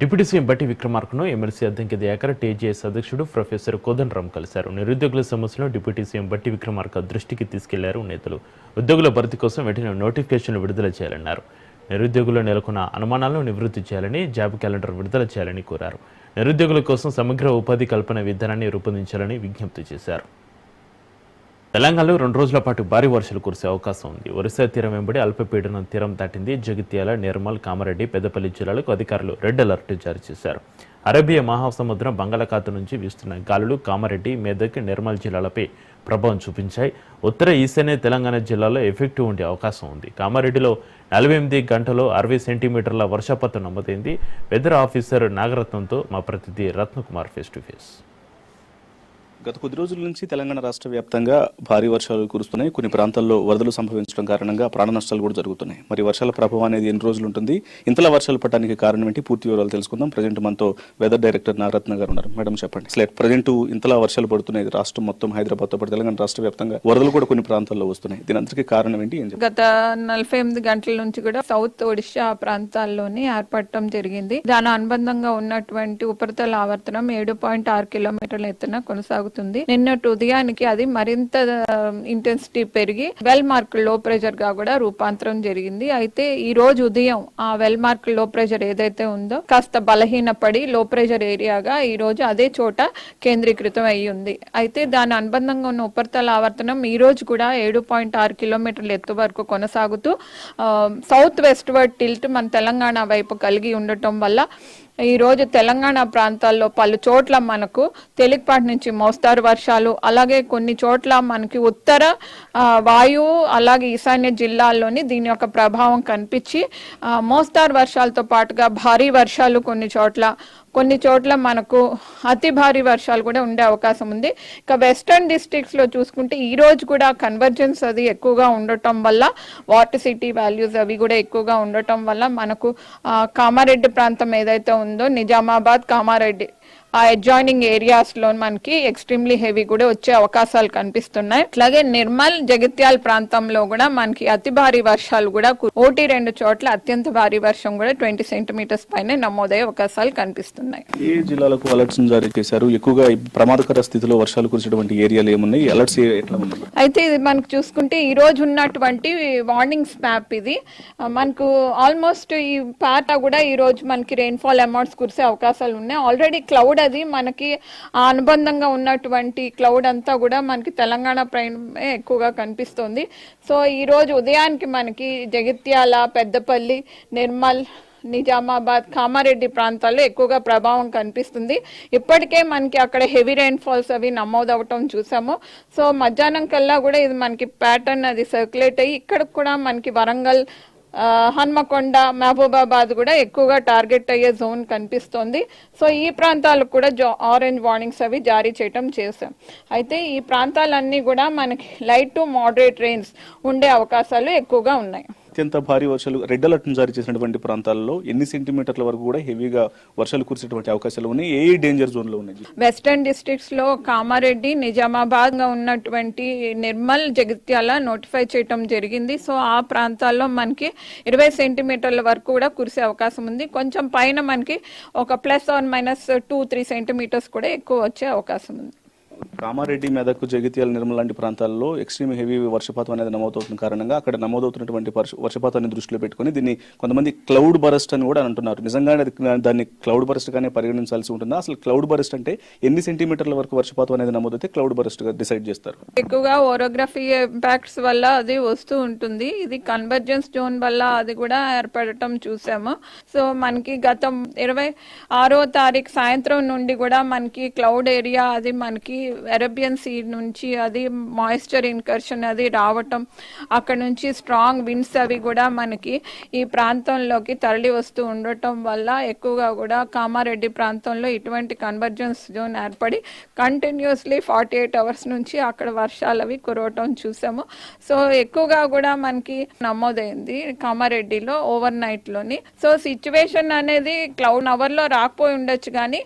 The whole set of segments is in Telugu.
డిప్యూటీ సీఎం బట్టి విక్రమార్కను ఎమ్మెల్సీ అధ్యక్ష దయాకర్ టీజేఎస్ అధ్యక్షుడు ప్రొఫెసర్ కోదండరామ్ కలిశారు. నిరుద్యోగుల సమస్యలను డిప్యూటీ సీఎం బట్టి విక్రమార్క దృష్టికి తీసుకెళ్ళారు నేతలు. ఉద్యోగుల భర్తీ కోసం వెంటనే నోటిఫికేషన్లు విడుదల చేయాలన్నారు. నిరుద్యోగుల్లో నెలకొన్న అనుమానాలను నివృత్తి చేయాలని జాబ్ క్యాలెండర్ విడుదల చేయాలని కోరారు. నిరుద్యోగుల కోసం సమగ్ర ఉపాధి కల్పన విధానాన్ని రూపొందించాలని విజ్ఞప్తి చేశారు. తెలంగాణలో రెండు రోజుల పాటు భారీ వర్షాలు కురిసే అవకాశం ఉంది. ఒరిస్సా తీరం వెంబడి అల్పపీడనం తీరం దాటింది. జగిత్యాల నిర్మల్ కామారెడ్డి పెద్దపల్లి జిల్లాలకు అధికారులు రెడ్ అలర్ట్ జారీ చేశారు. అరేబియా మహాసముద్రం బంగాళాఖాతం నుంచి వీస్తున్న గాలులు కామారెడ్డి మెదక్ నిర్మల్ జిల్లాలపై ప్రభావం చూపించాయి. ఉత్తర ఈశాన్య తెలంగాణ జిల్లాలో ఎఫెక్టివ్ ఉండే అవకాశం ఉంది. కామారెడ్డిలో నలభై ఎనిమిది గంటలో అరవై సెంటీమీటర్ల వర్షపాతం నమోదైంది. వెదర్ ఆఫీసర్ నాగరత్నంతో మా ప్రతినిధి రత్నకుమార్ ఫేస్ టు ఫేస్. గత కొద్ది రోజుల నుంచి తెలంగాణ రాష్ట్ర వ్యాప్తంగా భారీ వర్షాలు కురుస్తున్నాయి. కొన్ని ప్రాంతాల్లో వరదలు సంభవించడం కారణంగా ప్రాణ నష్టాలు కూడా జరుగుతున్నాయి. మరి వర్షాల ప్రభావం అనేది ఎన్ని రోజులు ఉంటుంది? ఇంతలా వర్షాలు పడడానికి కారణం ఏంటి? పూర్తి వివరాలు తెలుసుకుందాం. ప్రజెంట్ మనతో వెదర్ డైరెక్టర్ నాగరత్న గారు ఉన్నారు. మేడం చెప్పండి. ప్రజెంట్ ఇంతలా వర్షాలు పడుతున్నాయి. రాష్ట్రం మొత్తం హైదరాబాద్తో పాటు తెలంగాణ రాష్ట్ర వ్యాప్తంగా వరదలు కూడా కొన్ని ప్రాంతాల్లో వస్తున్నాయి. దీని అందరికీ కారణం ఏంటి గత నలభై ఎనిమిది గంటల నుంచి కూడా సౌత్ ఒడిశా ప్రాంతాల్లోనే ఏర్పడటం జరిగింది. దాని అనుబంధంగా ఉన్నటువంటి ఉపరితల ఆవర్తనం ఏడు పాయింట్ ఆరు కిలోమీటర్ల ఎత్తున కొనసాగుతుంది నిన్నటి ఉదయానికి అది మరింత ఇంటెన్సిటీ పెరిగి వెల్ మార్క్లో ప్రెషర్గా కూడా రూపాంతరం జరిగింది. అయితే ఈ రోజు ఉదయం ఆ వెల్ మార్క్లో ప్రెషర్ ఏదైతే ఉందో కాస్త బలహీనపడి లో ప్రెషర్ ఏరియాగా ఈ రోజు అదే చోట కేంద్రీకృతం అయి ఉంది. అయితే దాని అనుబంధంగా ఉన్న ఉపరితల ఆవర్తనం ఈ రోజు కూడా ఏడు పాయింట్ ఆరు కిలోమీటర్ల ఎత్తు వరకు కొనసాగుతూ సౌత్ వెస్ట్ వర్డ్ టిల్ట్ మన తెలంగాణ వైపు కలిగి ఉండటం వల్ల ఈ రోజు తెలంగాణ ప్రాంతాల్లో పలు చోట్ల మనకు తేలికపాటి నుంచి మోస్తారు వర్షాలు. అలాగే కొన్ని చోట్ల మనకి ఉత్తర వాయువు అలాగే ఈశాన్య జిల్లాల్లోని దీని యొక్క ప్రభావం కనిపించి మోస్తారు వర్షాలతో పాటుగా భారీ వర్షాలు కొన్ని చోట్ల కొన్ని చోట్ల మనకు అతి భారీ వర్షాలు కూడా ఉండే అవకాశం ఉంది. ఇక వెస్టర్న్ డిస్ట్రిక్ట్స్లో చూసుకుంటే ఈ రోజు కూడా కన్వర్జెన్స్ అది ఎక్కువగా ఉండటం వల్ల వాటర్ సిటీ వాల్యూస్ అవి కూడా ఎక్కువగా ఉండటం వల్ల మనకు కామారెడ్డి ప్రాంతం ఏదైతే ఉందో నిజామాబాద్ కామారెడ్డి ఆ అడ్జాయినింగ్ ఏరియాస్లో మనకి ఎక్స్ట్రీమ్లీ హెవీ కూడా వచ్చే అవకాశాలు కనిపిస్తున్నాయి. అట్లాగే నిర్మల్ జగిత్యాల ప్రాంతంలో కూడా మనకి అతి భారీ వర్షాలు కూడా ఒకటి రెండు చోట్ల అత్యంత భారీ వర్షం కూడా ట్వంటీ సెంటీమీటర్స్ పైన నమోదయ్యే అవకాశాలు కనిపిస్తున్నాయి. ఏ జిల్లాలకు అలర్ట్స్ జారీ చేశారు. ఎక్కువగా ప్రమాదకర స్థితిలో వర్షాలు కురిసేటువంటి ఏరియాలు ఏమున్నాయి? అలర్ట్స్ అయితే ఇది మనకు చూసుకుంటే ఈ రోజు ఉన్నటువంటి వార్నింగ్స్ మ్యాప్ ఇది. మనకు ఆల్మోస్ట్ ఈ పాట కూడా ఈ రోజు మనకి రెయిన్ఫాల్ అమౌంట్స్ కురిసే అవకాశాలు ఉన్నాయి. ఆల్రెడీ క్లౌడ్ అది మనకి ఆ అనుబంధంగా ఉన్నటువంటి క్లౌడ్ అంతా కూడా మనకి తెలంగాణ పైన ఎక్కువగా కనిపిస్తుంది. సో ఈ రోజు ఉదయానికి మనకి జగిత్యాల పెద్దపల్లి నిర్మల్ నిజామాబాద్ కామారెడ్డి ప్రాంతాల్లో ఎక్కువగా ప్రభావం కనిపిస్తుంది. ఇప్పటికే మనకి అక్కడ హెవీ రెయిన్ ఫాల్స్ అవి నమోదవటం చూసాము. సో మధ్యాహ్నం కల్లా కూడా ఇది మనకి ప్యాటర్న్ అది సర్క్యులేట్ అయ్యి ఇక్కడ కూడా మనకి వరంగల్ హన్మకొండ మహబూబాబాద్ కూడా ఎక్కువగా టార్గెట్ అయ్యే జోన్ కనిపిస్తోంది. సో ఈ ప్రాంతాలకు కూడా జో ఆరెంజ్ వార్నింగ్స్ అవి జారీ చేయటం చేశాం. అయితే ఈ ప్రాంతాలన్నీ కూడా మనకి లైట్ టు మోడరేట్ రెయిన్స్ ఉండే అవకాశాలు ఎక్కువగా ఉన్నాయి. అత్యంత భారీ వర్షాలు రెడ్ అలర్ట్ జారీ చేసినటువంటి ప్రాంతాల్లో ఎన్ని సెంటీమీటర్ల వరకు కూడా హెవీగా వర్షాలు కురిసేటువంటి అవకాశాలు ఉన్నాయి? ఏ డేంజర్ జోన్లో ఉన్నాయి? వెస్టర్న్ డిస్ట్రిక్ట్స్లో కామారెడ్డి నిజామాబాద్గా ఉన్నటువంటి నిర్మల్ జగిత్యాల నోటిఫై చేయటం జరిగింది. సో ఆ ప్రాంతాల్లో మనకి ఇరవై సెంటీమీటర్ల వరకు కూడా కురిసే అవకాశం ఉంది. కొంచెం పైన మనకి ఒక plus or minus two three centimetres కూడా ఎక్కువ వచ్చే అవకాశం ఉంది. కామారెడ్డి మెదక్ జగిత్యాల నిర్మల్ లాంటి ప్రాంతాల్లో ఎక్స్ట్రీమ్ హెవీ వర్షపాతం అనేది నమోదవుతున్న కారణంగా అక్కడ నమోదవుతున్నటువంటి వర్ష- వర్షపాతాన్ని దృష్టిలో పెట్టుకొని దీన్ని కొంతమంది క్లౌడ్ బరస్ట్ అని కూడా అంటున్నారు. నిజంగానే దాన్ని క్లౌడ్ బరస్ట్ గానే పరిగణించాల్సి ఉంటుందా? అసలు క్లౌడ్ బరస్ట్ అంటే ఎన్ని సెంటీమీటర్ల వరకు వర్షపాతం అనేది నమోదైతే క్లౌడ్ బరస్ట్గా డిసైడ్ చేస్తారు? ఎక్కువగా ఓరోగ్రఫీ ఇంపాక్ట్స్ వల్ల అది వస్తూ ఉంటుంది. ఇది కన్వర్జెన్స్ జోన్ వల్ల అది కూడా ఏర్పడటం చూసాము. సో మనకి గత ఇరవై ఆరో తారీఖు సాయంత్రం నుండి కూడా మనకి క్లౌడ్ ఏరియా అది మనకి అరేబియన్ సీ నుంచి అది మాయిశ్చర్ ఇన్కర్షన్ అది రావటం అక్కడ నుంచి స్ట్రాంగ్ విండ్స్ అవి కూడా మనకి ఈ ప్రాంతంలోకి తరలి వస్తూ ఉండటం వల్ల ఎక్కువగా కూడా కామారెడ్డి ప్రాంతంలో ఇటువంటి కన్వర్జెన్స్ జోన్ ఏర్పడి కంటిన్యూస్లీ ఫార్టీ ఎయిట్ అవర్స్ నుంచి అక్కడ వర్షాలు అవి కురవటం చూసాము. సో ఎక్కువగా కూడా మనకి నమోదైంది కామారెడ్డిలో ఓవర్ నైట్లోని. సో సిచ్యువేషన్ అనేది క్లౌడ్ అవర్లో రాకపోయి ఉండొచ్చు కానీ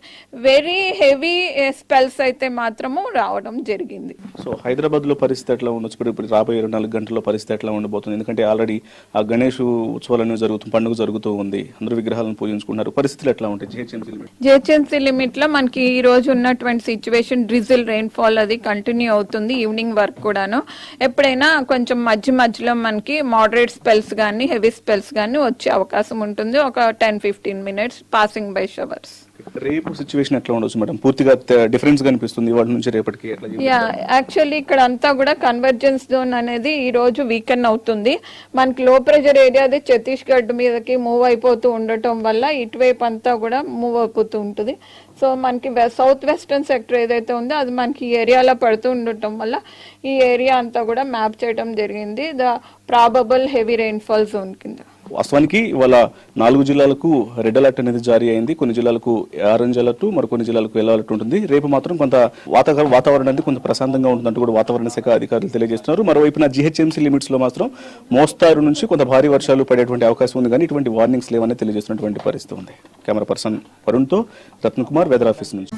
వెరీ హెవీ స్పెల్స్ అయితే మాత్రం మాత్రము రావడం జరిగింది. సో హైదరాబాద్లో పరిస్థితి ఎట్లా ఉండొచ్చు? ఇప్పుడు ఇప్పుడు రాబోయే ఇరవై నాలుగు గంటల్లో పరిస్థితి ఎట్లా ఉండబోతుంది? ఎందుకంటే ఆల్రెడీ ఆ గణేష్ ఉత్సవాలన్నీ జరుగుతూ పండుగ జరుగుతూ ఉంది. అందరూ విగ్రహాలను పూజించుకుంటున్నారు. పరిస్థితులు ఎట్లా ఉంటాయి? జిహెచ్ఎంసీ జిహెచ్ఎంసీ లిమిట్లో మనకి ఈ రోజు ఉన్నటువంటి సిచ్యువేషన్ డ్రిజిల్ రెయిన్ఫాల్ అది కంటిన్యూ అవుతుంది ఈవినింగ్ వరకు కూడాను. ఎప్పుడైనా కొంచెం మధ్య మధ్యలో మనకి మోడరేట్ స్పెల్స్ కానీ హెవీ స్పెల్స్ కానీ వచ్చే అవకాశం ఉంటుంది. ఒక ten fifteen minutes passing by showers రేపు సిచ్యువేషన్ ఎట్లా ఉండొచ్చు మేడం? పూర్తిగా డిఫరెన్స్ కనిపిస్తుంది ఇవాటి నుంచి రేపటికి యా యాక్చువల్లీ ఇక్కడ అంతా కూడా కన్వర్జెన్స్ జోన్ అనేది ఈ రోజు వీకెండ్ అవుతుంది. మనకి లో ప్రెషర్ ఏరియా అది ఛత్తీస్గఢ్ మీదకి మూవ్ అయిపోతూ ఉండటం వల్ల ఇటువైపు అంతా కూడా మూవ్ అయిపోతూ ఉంటుంది. సో మనకి సౌత్ వెస్టర్న్ సెక్టర్ ఏదైతే ఉందో అది మనకి ఈ ఏరియాలో పడుతూ ఉండటం వల్ల ఈ ఏరియా అంతా కూడా మ్యాప్ చేయడం జరిగింది. The probable heavy rainfall zone కింద. వాస్తవానికి ఇవాళ నాలుగు జిల్లాలకు రెడ్ అలర్ట్ అనేది జారీ అయింది. కొన్ని జిల్లాలకు ఆరెంజ్ అలర్ట్ మరి కొన్ని జిల్లాలకు ఎల్లో అలర్ట్ ఉంటుంది. రేపు మాత్రం కొంత వాతావరణం వాతావరణం అనేది కొంత ప్రశాంతంగా ఉంటుందంటూ కూడా వాతావరణ శాఖ అధికారులు తెలియజేస్తున్నారు. మరోవైపున జిహెచ్ఎంసీ లిమిట్స్లో మాత్రం మోస్తారు నుంచి కొంత భారీ వర్షాలు పడేటువంటి అవకాశం ఉంది. కానీ ఇటువంటి వార్నింగ్స్ లేవని తెలియజేస్తున్నటువంటి పరిస్థితి ఉంది. కెమెరా పర్సన్ వరుణ్తో రత్నకుమార్ వెదర్ ఆఫీస్ నుంచి.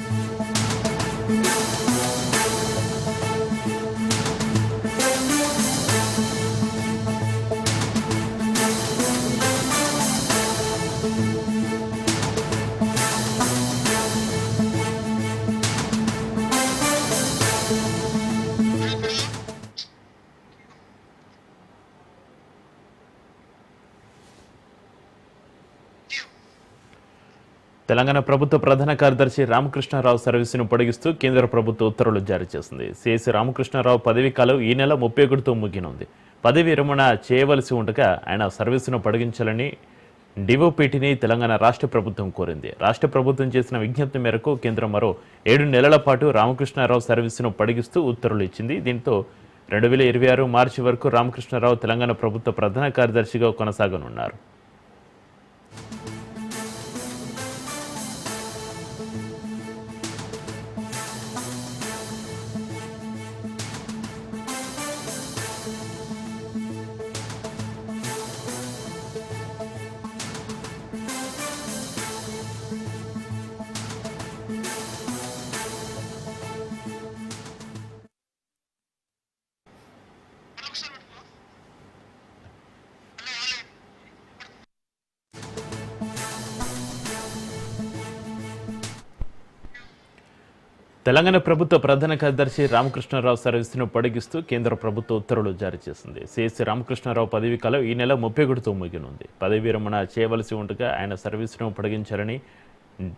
తెలంగాణ ప్రభుత్వ ప్రధాన కార్యదర్శి రామకృష్ణారావు సర్వీసును పొడిగిస్తూ కేంద్ర ప్రభుత్వ ఉత్తర్వులు జారీ చేసింది. సిఎస్ రామకృష్ణారావు పదవీ కాలం ఈ నెల ముప్పై ఒకటితో ముగినుంది పదవి విరమణ చేయవలసి ఉండగా ఆయన సర్వీసును పొడిగించాలని డివోపీటీని తెలంగాణ రాష్ట్ర ప్రభుత్వం కోరింది. రాష్ట్ర ప్రభుత్వం చేసిన విజ్ఞప్తి మేరకు కేంద్రం మరో ఏడు నెలల పాటు రామకృష్ణారావు సర్వీసును పొడిగిస్తూ ఉత్తర్వులు ఇచ్చింది. దీంతో రెండు వేల ఇరవై ఆరు మార్చి వరకు రామకృష్ణారావు తెలంగాణ ప్రభుత్వ ప్రధాన కార్యదర్శిగా కొనసాగనున్నారు. తెలంగాణ ప్రభుత్వ ప్రధాన కార్యదర్శి రామకృష్ణారావు సర్వీసును పొడిగిస్తూ కేంద్ర ప్రభుత్వ ఉత్తర్వులు జారీ చేసింది. సిఎస్సి రామకృష్ణారావు పదవి కాలం ఈ నెల ముప్పై ఒకటితో ముగినుంది పదవి విరమణ చేయవలసి ఉండగా ఆయన సర్వీసును పొడిగించారని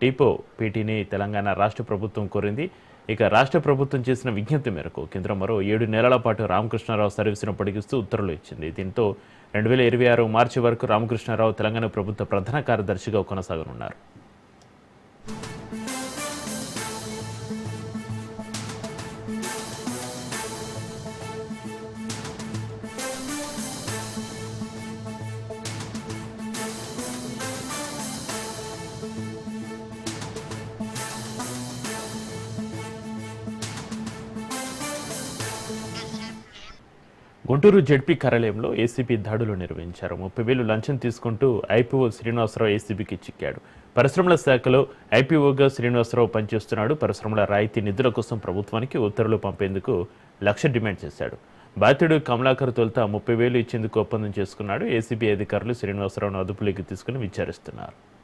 డిపో పీటీని తెలంగాణ రాష్ట్ర ప్రభుత్వం కోరింది. ఇక రాష్ట్ర ప్రభుత్వం చేసిన విజ్ఞప్తి మేరకు కేంద్రం మరో ఏడు నెలల పాటు రామకృష్ణారావు సర్వీసును పొడిగిస్తూ ఉత్తర్వులు ఇచ్చింది. దీంతో రెండు వేల ఇరవై ఆరు మార్చి వరకు రామకృష్ణారావు తెలంగాణ ప్రభుత్వ ప్రధాన కార్యదర్శిగా కొనసాగనున్నారు. గుంటూరు జడ్పీ కార్యాలయంలో ఏసీబీ దాడులు నిర్వహించారు. ముప్పై వేలు లంచం తీసుకుంటూ ఐపీఓ శ్రీనివాసరావు ఏసీబీకి చిక్కాడు. పరిశ్రమల శాఖలో ఐపీఓగా శ్రీనివాసరావు పనిచేస్తున్నాడు. పరిశ్రమల రాయితీ నిధుల కోసం ప్రభుత్వానికి ఉత్తర్వులు పంపేందుకు లక్ష డిమాండ్ చేశాడు. బాధితుడు కమలాకర్ తొలుత ముప్పై వేలు ఇచ్చేందుకు ఒప్పందం చేసుకున్నాడు. ఏసీబీ అధికారులు శ్రీనివాసరావును అదుపులోకి తీసుకుని విచారిస్తున్నారు.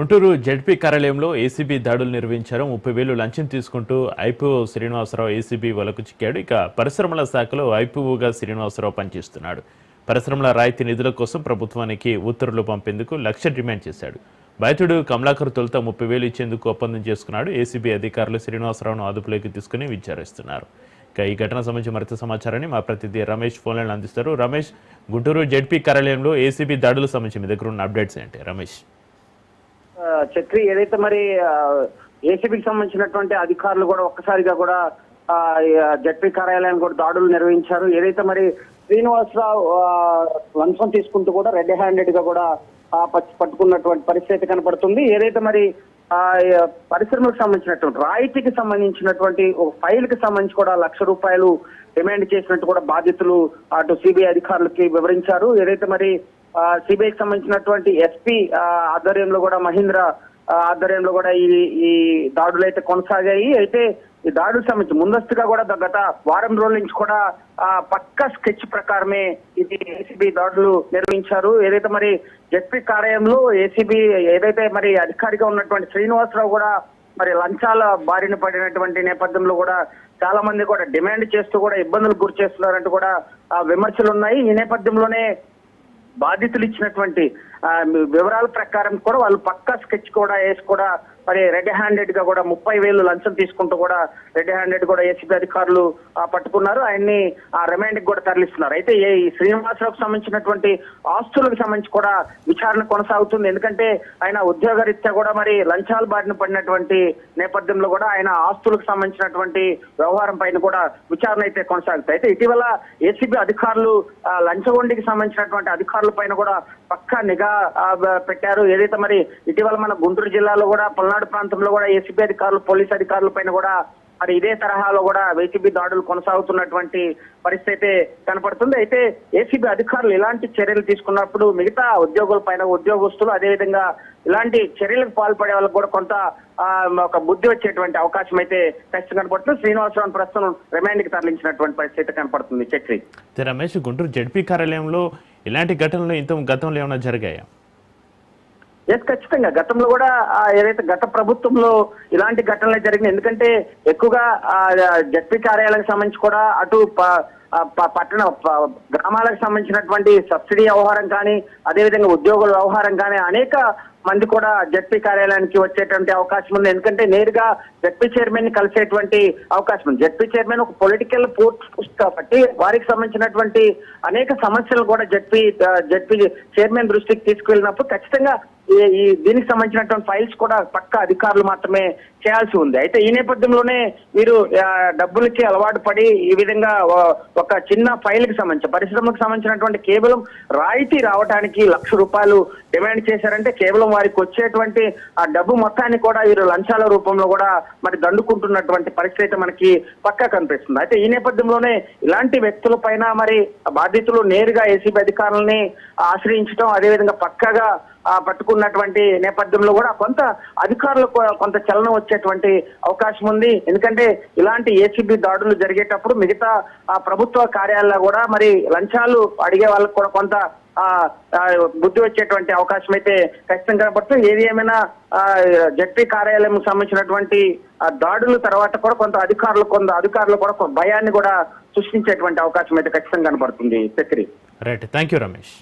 గుంటూరు జడ్పీ కార్యాలయంలో ఏసీబీ దాడులు నిర్వహించారు. ముప్పై వేలు లంచం తీసుకుంటూ ఐపీఓ శ్రీనివాసరావు ఏసీబీ వలకు చిక్కాడు. ఇక పరిశ్రమల శాఖలో ఐపీఓగా శ్రీనివాసరావు పనిచేస్తున్నాడు. పరిశ్రమల రాయితీ నిధుల కోసం ప్రభుత్వానికి ఉత్తర్వులు పంపేందుకు లక్ష డిమాండ్ చేశాడు. బయతుడు కమలాకర్ తొలుత ముప్పై వేలు ఇచ్చేందుకు ఒప్పందం చేసుకున్నాడు. ఏసీబీ అధికారులు శ్రీనివాసరావును అదుపులోకి తీసుకుని విచారిస్తున్నారు. ఇక ఈ ఘటన సంబంధించి మరింత సమాచారాన్ని మా ప్రతినిధి రమేష్ ఫోన్లను అందిస్తారు. రమేష్ గుంటూరు జడ్పీ కార్యాలయంలో ఏసీబీ దాడులకు సంబంధించి మీ దగ్గర ఉన్న అప్డేట్స్ ఏంటి? రమేష్. చక్రి ఏదైతే మరి ఏసీబీకి సంబంధించినటువంటి అధికారులు కూడా ఒక్కసారిగా కూడా జడ్పీ కార్యాలయాన్ని కూడా దాడులు నిర్వహించారు. ఏదైతే మరి శ్రీనివాసరావు ఆ, లంచం తీసుకుంటూ కూడా రెడ్ హ్యాండెడ్గా కూడా పట్టుకున్నటువంటి పరిస్థితి కనపడుతుంది. ఏదైతే మరి ఆ పరిశ్రమకు సంబంధించినటువంటి రాయితీకి సంబంధించినటువంటి ఒక ఫైల్కి సంబంధించి కూడా లక్ష రూపాయలు డిమాండ్ చేసినట్టు కూడా బాధితులు అటు సిబిఐ అధికారులకి వివరించారు. ఏదైతే మరి సిబిఐకి సంబంధించినటువంటి ఎస్పీ ఆధ్వర్యంలో కూడా మహేంద్ర ఆధ్వర్యంలో కూడా ఈ ఈ దాడులు అయితే కొనసాగాయి. అయితే ఈ దాడులకు సంబంధించి ముందస్తుగా కూడా గత వారం రోజుల నుంచి కూడా ఆ, పక్క స్కెచ్ ప్రకారమే ఇది ఏసీబీ దాడులు నిర్వహించారు. ఏదైతే మరి జడ్పీ కార్యాలయంలో ఏసీబీ ఏదైతే మరి అధికారిగా ఉన్నటువంటి శ్రీనివాసరావు కూడా మరి లంచాల బారిన పడినటువంటి నేపథ్యంలో కూడా చాలా మంది కూడా డిమాండ్ చేస్తూ కూడా ఇబ్బందులు గురి చేస్తున్నారంటూ కూడా విమర్శలు ఉన్నాయి. ఈ నేపథ్యంలోనే బాధితులు ఇచ్చినటువంటి ఆ, వివరాల ప్రకారం కూడా వాళ్ళు పక్కా స్కెచ్ కూడా వేసి కూడా మరి రెడ్ హ్యాండెడ్గా కూడా ముప్పై వేలు లంచం తీసుకుంటూ కూడా రెడ్ హ్యాండెడ్ కూడా ఏసీబీ అధికారులు ఆ, పట్టుకున్నారు. ఆయన్ని ఆ రిమాండ్కి కూడా తరలిస్తున్నారు. అయితే ఏ ఈ శ్రీనివాసరావుకు సంబంధించినటువంటి ఆస్తులకు సంబంధించి కూడా విచారణ కొనసాగుతుంది. ఎందుకంటే ఆయన ఉద్యోగరీత్యా కూడా మరి లంచాల బారిన పడినటువంటి నేపథ్యంలో కూడా ఆయన ఆస్తులకు సంబంధించినటువంటి వ్యవహారం పైన కూడా విచారణ అయితే కొనసాగుతాయి. అయితే ఇటీవల ఏసీబీ అధికారులు ఆ, లంచగొండికి సంబంధించినటువంటి అధికారుల పైన కూడా పక్కా నిఘా పెట్టారు. ఏదైతే మరి ఇటీవల మన గుంటూరు జిల్లాలో కూడా పల్నాడు ప్రాంతంలో కూడా ఏసీబీ అధికారులు పోలీస్ అధికారుల పైన కూడా మరి ఇదే తరహాలో కూడా వైసీపీ దాడులు కొనసాగుతున్నటువంటి పరిస్థితి అయితే కనపడుతుంది. అయితే ఏసీబీ అధికారులు ఇలాంటి చర్యలు తీసుకున్నప్పుడు మిగతా ఉద్యోగుల పైన ఉద్యోగస్తులు అదేవిధంగా ఇలాంటి చర్యలకు పాల్పడే వాళ్ళకు కూడా కొంత ఆ, ఒక బుద్ధి వచ్చేటువంటి అవకాశం అయితే ఖచ్చితంగా కనపడుతుంది. శ్రీనివాసరావు ప్రస్తుతం రిమాండ్కి తరలించినటువంటి పరిస్థితి కనపడుతుంది. చక్రి. రమేష్ గుంటూరు జడ్పీ కార్యాలయంలో ఇలాంటి ఘటనలు ఇంత గతంలో ఏమైనా జరిగాయా? ఎస్ ఖచ్చితంగా. గతంలో కూడా ఏదైతే గత ప్రభుత్వంలో ఇలాంటి ఘటనలు జరిగినాయి ఎందుకంటే ఎక్కువగా జడ్పీ కార్యాలయాలకు సంబంధించి కూడా అటు ప- ప- పట్టణ ప- గ్రామాలకు సంబంధించినటువంటి సబ్సిడీ వ్యవహారం కానీ అదేవిధంగా ఉద్యోగుల వ్యవహారం కానీ అనేక మంది కూడా జడ్పీ కార్యాలయానికి వచ్చేటువంటి అవకాశం ఉంది. ఎందుకంటే నేరుగా జడ్పీ చైర్మన్ని కలిసేటువంటి అవకాశం ఉంది. జడ్పీ చైర్మన్ ఒక పొలిటికల్ పోస్ట్ కాబట్టి వారికి సంబంధించినటువంటి అనేక సమస్యలు కూడా జడ్పీ జడ్పీ చైర్మన్ దృష్టికి తీసుకువెళ్ళినప్పుడు ఖచ్చితంగా ఈ- దీనికి సంబంధించినటువంటి ఫైల్స్ కూడా పక్క అధికారులు మాత్రమే చేయాల్సి ఉంది. అయితే ఈ నేపథ్యంలోనే మీరు డబ్బులకి అలవాటు పడి ఈ విధంగా ఒక చిన్న ఫైల్కి సంబంధించి పరిశ్రమకు సంబంధించినటువంటి కేవలం రాయితీ రావడానికి లక్ష రూపాయలు డిమాండ్ చేశారంటే కేవలం వారికి వచ్చేటువంటి ఆ డబ్బు మొత్తాన్ని కూడా వీరు లంచాల రూపంలో కూడా మరి దండుకుంటున్నటువంటి పరిస్థితి అయితే మనకి పక్కా కనిపిస్తుంది. అయితే ఈ నేపథ్యంలోనే ఇలాంటి వ్యక్తుల పైన మరి బాధితులు నేరుగా ఏసీబీ అధికారులని ఆశ్రయించడం అదేవిధంగా పక్కగా పట్టుకున్నటువంటి నేపథ్యంలో కూడా కొంత అధికారులకు కొంత చలనం వచ్చేటువంటి అవకాశం ఉంది. ఎందుకంటే ఇలాంటి ఏసీబీ దాడులు జరిగేటప్పుడు మిగతా ఆ ప్రభుత్వ కార్యాలయాల్లో కూడా మరి లంచాలు అడిగే వాళ్ళకు కూడా కొంత బుద్ధి వచ్చేటువంటి అవకాశం అయితే ఖచ్చితంగా కనబడుతుంది ఏది ఏమైనా ఆ, జడ్పీ కార్యాలయం సంబంధించినటువంటి దాడుల తర్వాత కూడా కొంత అధికారులు కొంత అధికారులు కూడా భయాన్ని కూడా సృష్టించేటువంటి అవకాశం అయితే ఖచ్చితంగా కనబడుతుంది Chakri right thank you Ramesh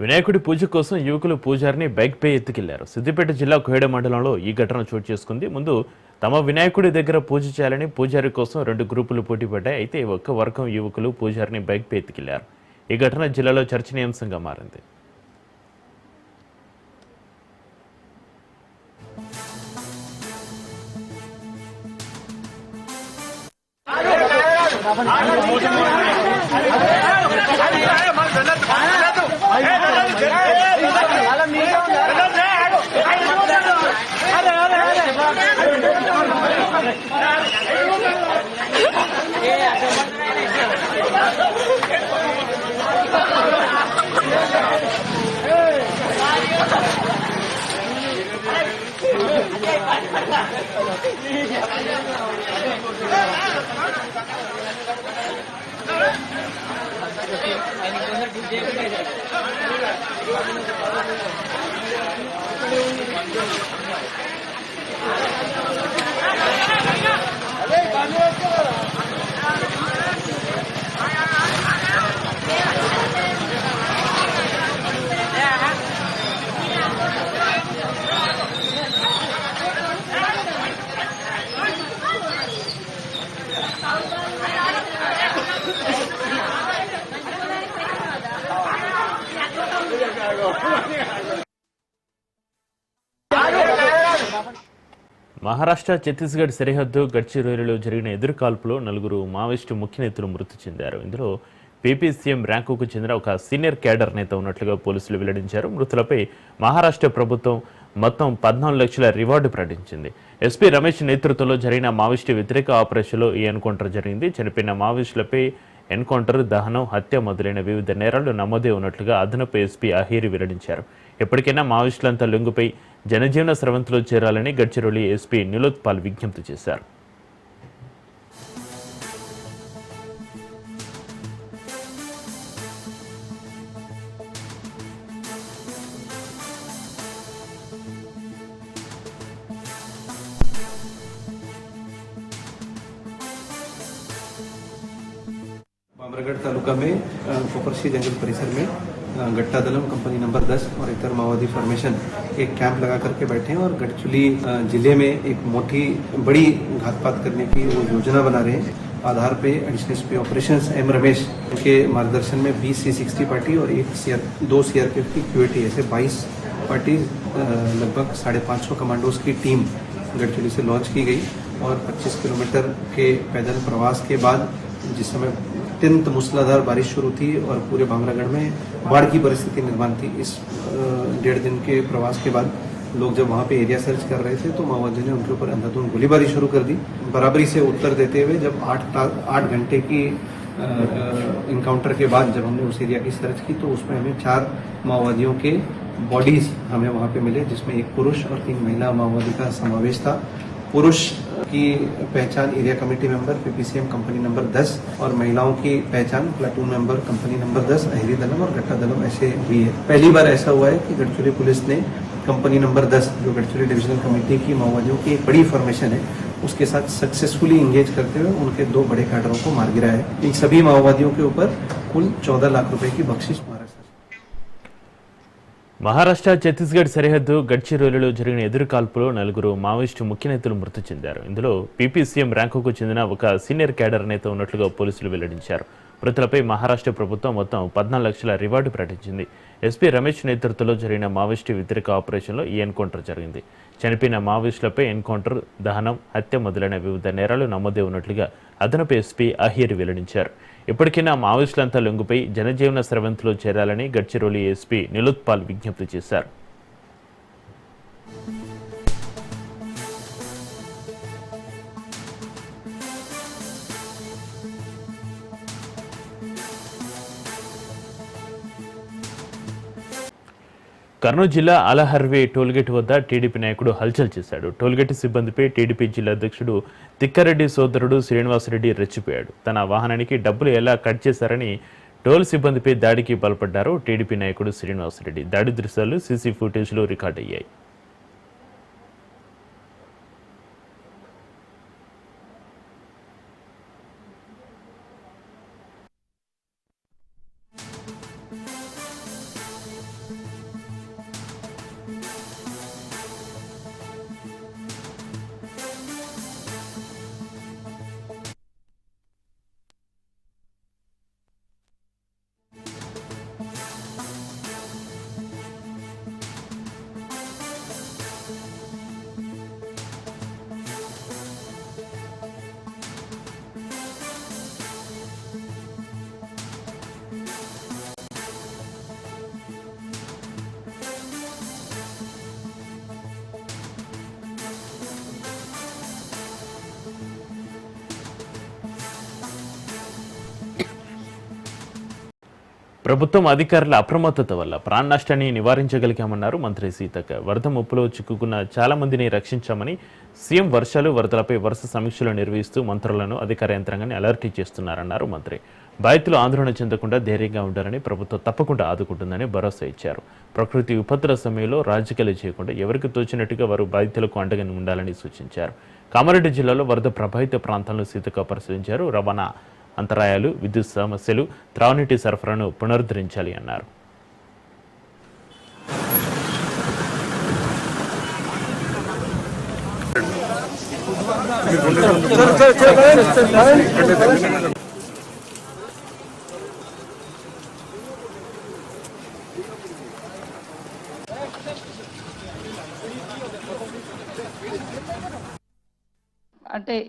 వినాయకుడి పూజ కోసం యువకులు పూజారిని బైక్పై ఎత్తుకెళ్ళారు. సిద్దిపేట జిల్లా కోయడ మండలంలో ఈ ఘటన చోటు చేసుకుంది. ముందు తమ వినాయకుడి దగ్గర పూజ చేయాలని పూజారి కోసం రెండు గ్రూపులు పోటీ పడ్డాయి. అయితే ఒక్క వర్గం యువకులు పూజారిని బైక్పై ఎత్తుకెళ్ళారు. ఈ ఘటన జిల్లాలో చర్చనీయాంశంగా మారింది. Allez, allez, allez Maharashtra Chhattisgarh సరిహద్దు గడ్చిరోలిలో జరిగిన ఎదురుకాల్పులో నలుగురు మావోయిస్టు ముఖ్య నేతలు మృతి చెందారు. ఇందులో పీపీసీఎం ర్యాంకుకు చెందిన ఒక సీనియర్ క్యాడర్ నేత ఉన్నట్లుగా పోలీసులు వెల్లడించారు. మృతులపై మహారాష్ట్ర ప్రభుత్వం మొత్తం పద్నాలుగు లక్షల రివార్డు ప్రకటించింది. ఎస్పీ రమేష్ నేతృత్వంలో జరిగిన మావోయిస్టు వ్యతిరేక ఆపరేషన్లో ఈ ఎన్కౌంటర్ జరిగింది. చనిపోయిన మావోయిస్టులపై ఎన్కౌంటర్ దహనం హత్య మొదలైన వివిధ నేరాలు నమోదే ఉన్నట్లుగా అదనపు ఎస్పీ అహీరి వెల్లడించారు. ఎప్పటికైనా మావోయిస్టులంతా లొంగుపై జనజీవన స్రవంతిలో చేరాలని గడ్చిరోలి ఎస్పీ నిలోత్పాల్ విజ్ఞప్తి చేశారు. बामरागढ़ तालुका में कोपरसी जंगल परिसर में गट्टा दलम कंपनी नंबर 10 और इतर माओवादी फॉर्मेशन एक कैंप लगा करके बैठे हैं और गढ़चुली ज़िले में एक मोटी, बड़ी घातपात करने की वो योजना बना रहे हैं। आधार पे additional S P operation M Ramesh के मार्गदर्शन में 20 सी सिक्सटी पार्टी और एक CR दो सीआरपीएफ की क्यूएटी ऐसे 22 पार्टी लगभग साढ़े पाँच सौ कमांडोज की टीम गढ़चुली से लॉन्च की गई और 25 किलोमीटर के पैदल प्रवास के बाद जिस समय अत्यंत मूसलाधार बारिश शुरू थी और पूरे भामरागढ़ में बाढ़ की परिस्थिति निर्माण थी। इस डेढ़ दिन के प्रवास के बाद लोग जब वहाँ पे एरिया सर्च कर रहे थे तो माओवादियों ने उनके ऊपर अंधाधुंध गोलीबारी शुरू कर दी। बराबरी से उत्तर देते हुए जब आठ आठ घंटे की इनकाउंटर के बाद जब हमने उस एरिया की सर्च की तो उसमें हमें चार माओवादियों के बॉडीज हमें वहाँ पे मिले, जिसमें एक पुरुष और तीन महिला माओवादी का समावेश था। पुरुष की पहचान area committee member, PPCM company number 10 और महिलाओं की पहचान platoon member company number 10 Aheri दलम और गट्टा दलम ऐसे हुई है। पहली बार ऐसा हुआ है कि गढ़चुरी पुलिस ने कंपनी नंबर 10 जो गढ़चुरी डिविजनल कमेटी की माओवादियों की एक बड़ी फॉर्मेशन है, उसके साथ सक्सेसफुली इंगेज करते हुए उनके दो बड़े कैडरों को मार गिराया है। इन सभी माओवादियों के ऊपर कुल चौदह लाख रुपए की बख्शिश మహారాష్ట్ర ఛత్తీస్గఢ్ సరిహద్దు గడ్చిరోలిలో జరిగిన ఎదురుకాల్పులో నలుగురు మావోయిస్టు ముఖ్య నేతలు మృతి చెందారు. ఇందులో పీపీసీఎం ర్యాంకుకు చెందిన ఒక సీనియర్ క్యాడర్ నేత ఉన్నట్లుగా పోలీసులు వెల్లడించారు. మృతులపై మహారాష్ట్ర ప్రభుత్వం మొత్తం పద్నాలుగు లక్షల రివార్డు ప్రకటించింది. ఎస్పీ రమేష్ నేతృత్వంలో జరిగిన మావోయిస్టు వ్యతిరేక ఆపరేషన్లో ఈ ఎన్కౌంటర్ జరిగింది. చనిపోయిన మావోయిస్టులపై ఎన్కౌంటర్ దహనం హత్య మొదలైన వివిధ నేరాలు నమోదే ఉన్నట్లుగా అదనపు ఎస్పీ అహీర్ వెల్లడించారు. ఇప్పటికైనా మావోయిస్టులంతా లొంగిపోయి జనజీవన స్రవంతిలో చేరాలని గడ్చిరోలి ఎస్పీ నిలుత్పాల్ విజ్ఞప్తి చేశారు. కర్నూలు జిల్లా అలహర్వే టోల్గేట్ వద్ద టీడీపీ నాయకుడు హల్చల్ చేశాడు. టోల్గేట్ సిబ్బందిపై టీడీపీ జిల్లా అధ్యక్షుడు తిక్కారెడ్డి సోదరుడు శ్రీనివాసరెడ్డి రెచ్చిపోయాడు. తన వాహనానికి డబ్బులు ఎలా కట్ చేశారని టోల్ సిబ్బందిపై దాడికి పాల్పడ్డారు టీడీపీ నాయకుడు శ్రీనివాసరెడ్డి. దాడి దృశ్యాలు సీసీ ఫుటేజ్లో రికార్డ్ అయ్యాయి ప్రభుత్వం అధికారుల అప్రమత్తత వల్ల ప్రాణ నష్టాన్ని నివారించగలిగామన్నారు మంత్రి సీతక్క. వరద ముప్పులో చిక్కుకున్న చాలా మందిని రక్షించామని సీఎం వర్షాలు వరదలపై వరుస సమీక్షలు నిర్వహిస్తూ మంత్రులను అధికార యంత్రాంగాన్ని అలర్ట్ చేస్తున్నారన్నారు మంత్రి. బాధితులు ఆందోళన చెందకుండా ధైర్యంగా ఉండాలని ప్రభుత్వం తప్పకుండా ఆదుకుంటుందని భరోసా ఇచ్చారు. ప్రకృతి విపత్తుల సమయంలో రాజకీయాలు చేయకుండా ఎవరికి తోచినట్టుగా వారు బాధితులకు అండగా ఉండాలని సూచించారు. కామారెడ్డి జిల్లాలో వరద ప్రభావిత ప్రాంతాలను సీతక్క పరిశీలించారు. రవాణా అంతరాయాలు విద్యుత్ సమస్యలు త్రాగునీటి సరఫరాను పునరుద్ధరించాలి అన్నారు.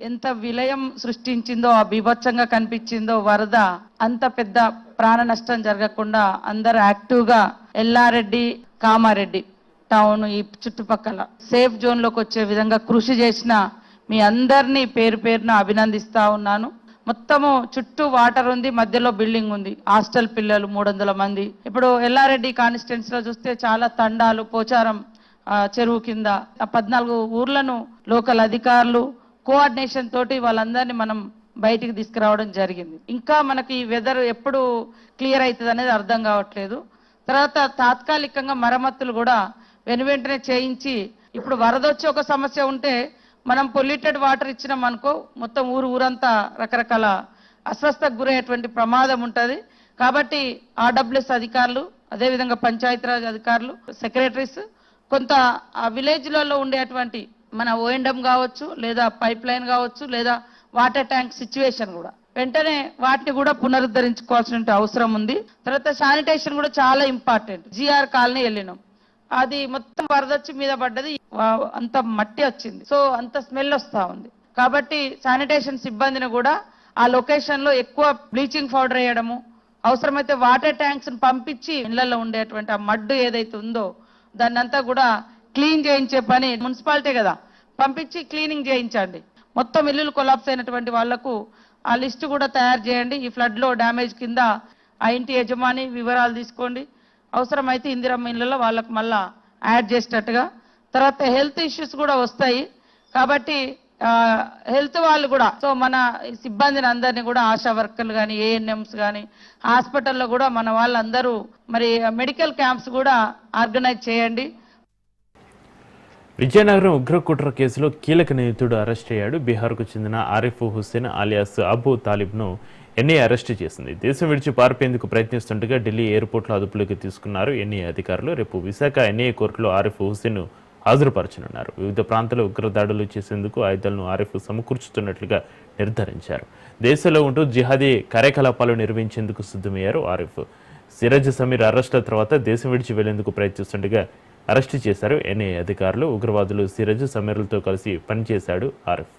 ఎంత విలయం సృష్టించిందో ఆ బీభత్సంగా కనిపించిందో వరద అంత పెద్ద ప్రాణ నష్టం జరగకుండా అందరు యాక్టివ్గా ఎల్లారెడ్డి కామారెడ్డి టౌన్ ఈ చుట్టుపక్కల సేఫ్ జోన్లోకి వచ్చే విధంగా కృషి చేసిన మీ అందరినీ పేరు పేరున అభినందిస్తా ఉన్నాను. మొత్తము చుట్టూ వాటర్ ఉంది మధ్యలో బిల్డింగ్ ఉంది. హాస్టల్ పిల్లలు మూడు వందల మంది. ఇప్పుడు ఎల్లారెడ్డి కాన్స్టిట్యున్సీ లో చూస్తే చాలా తండాలు పోచారం చెరువు కింద పద్నాలుగు ఊర్లను లోకల్ అధికారులు కోఆర్డినేషన్ తోటి వాళ్ళందరినీ మనం బయటికి తీసుకురావడం జరిగింది. ఇంకా మనకి ఈ వెదర్ ఎప్పుడు క్లియర్ అవుతుంది అనేది అర్థం కావట్లేదు. తర్వాత తాత్కాలికంగా మరమ్మతులు కూడా వెను వెంటనే చేయించి ఇప్పుడు వరద ఒక సమస్య ఉంటే మనం పొల్యూటెడ్ వాటర్ ఇచ్చినాం అనుకో మొత్తం ఊరు ఊరంతా రకరకాల అస్వస్థకు గురయ్యేటువంటి ప్రమాదం ఉంటుంది. కాబట్టి ఆర్డబ్ల్యూఎస్ అధికారులు అదేవిధంగా పంచాయతీరాజ్ అధికారులు సెక్రటరీస్ కొంత ఆ విలేజ్లలో ఉండేటువంటి మన ఓఎండం కావచ్చు లేదా పైప్ లైన్ కావచ్చు లేదా వాటర్ ట్యాంక్ సిచ్యువేషన్ కూడా. వెంటనే వాటిని కూడా పునరుద్ధరించుకోవాల్సిన అవసరం ఉంది. తర్వాత శానిటేషన్ కూడా చాలా ఇంపార్టెంట్. జిఆర్ కాలనీ వెళ్ళినాం. అది మొత్తం వరదొచ్చి మీద పడ్డది అంత మట్టి వచ్చింది. సో అంత స్మెల్ వస్తా ఉంది. కాబట్టి శానిటేషన్ సిబ్బందిని కూడా ఆ లొకేషన్లో ఎక్కువ బ్లీచింగ్ పౌడర్ వేయడము అవసరమైతే వాటర్ ట్యాంక్స్ పంపించి ఇళ్ళలో ఉండేటువంటి ఆ మడ్డు ఏదైతే ఉందో దాన్ని అంతా కూడా క్లీన్ చేయించే పని మున్సిపాలిటీ కదా. పంపించి క్లీనింగ్ చేయించండి. మొత్తం ఇల్లులు కొలాప్స్ అయినటువంటి వాళ్ళకు ఆ లిస్ట్ కూడా తయారు చేయండి. ఈ ఫ్లడ్లో డ్యామేజ్ కింద ఆ ఇంటి యజమాని వివరాలు తీసుకోండి. అవసరమైతే ఇందిరమ్మ ఇళ్ళలో వాళ్ళకు మళ్ళా యాడ్ చేసేటట్టుగా. తర్వాత హెల్త్ ఇష్యూస్ కూడా వస్తాయి. కాబట్టి హెల్త్ వాళ్ళు కూడా సో మన సిబ్బందిని అందరినీ కూడా ఆశా వర్కర్లు కానీ ఏఎన్ఎంస్ కానీ హాస్పిటల్లో కూడా మన వాళ్ళందరూ మరి మెడికల్ క్యాంప్స్ కూడా ఆర్గనైజ్ చేయండి. విజయనగరం ఉగ్రకుట్ర కేసులో కీలక నిందితుడు అరెస్ట్ అయ్యాడు. బీహార్కు చెందిన ఆరిఫ్ హుస్సేన్ ఆలియాస్ అబూ తాలిబ్ను ఎన్ఐఏ అరెస్ట్ చేసింది. దేశం విడిచి పారిపోయేందుకు ప్రయత్నిస్తుండగా ఢిల్లీ ఎయిర్పోర్ట్లో అదుపులోకి తీసుకున్నారు ఎన్ఐఏ అధికారులు. రేపు విశాఖ ఎన్ఐఏ కోర్టులో ఆరిఫ్ హుస్సేన్ హాజరుపరచనున్నారు. వివిధ ప్రాంతాల్లో ఉగ్రదాడులు చేసేందుకు ఆయుధాలను ఆరిఫ్ సమకూర్చుతున్నట్లుగా నిర్ధారించారు. దేశంలో ఉంటూ జిహాదీ కార్యకలాపాలు నిర్వహించేందుకు సిద్ధమయ్యారు ఆరిఫ్. సిరజ్ సమీర్ అరెస్టుల తర్వాత దేశం విడిచి వెళ్ళేందుకు ప్రయత్నిస్తుండగా అరెస్టు చేశారు. ఎన్ఐఏ అధికారులు ఉగ్రవాదులు సిరజు సమీరులతో కలిసి పనిచేశాడు ఆరిఫ్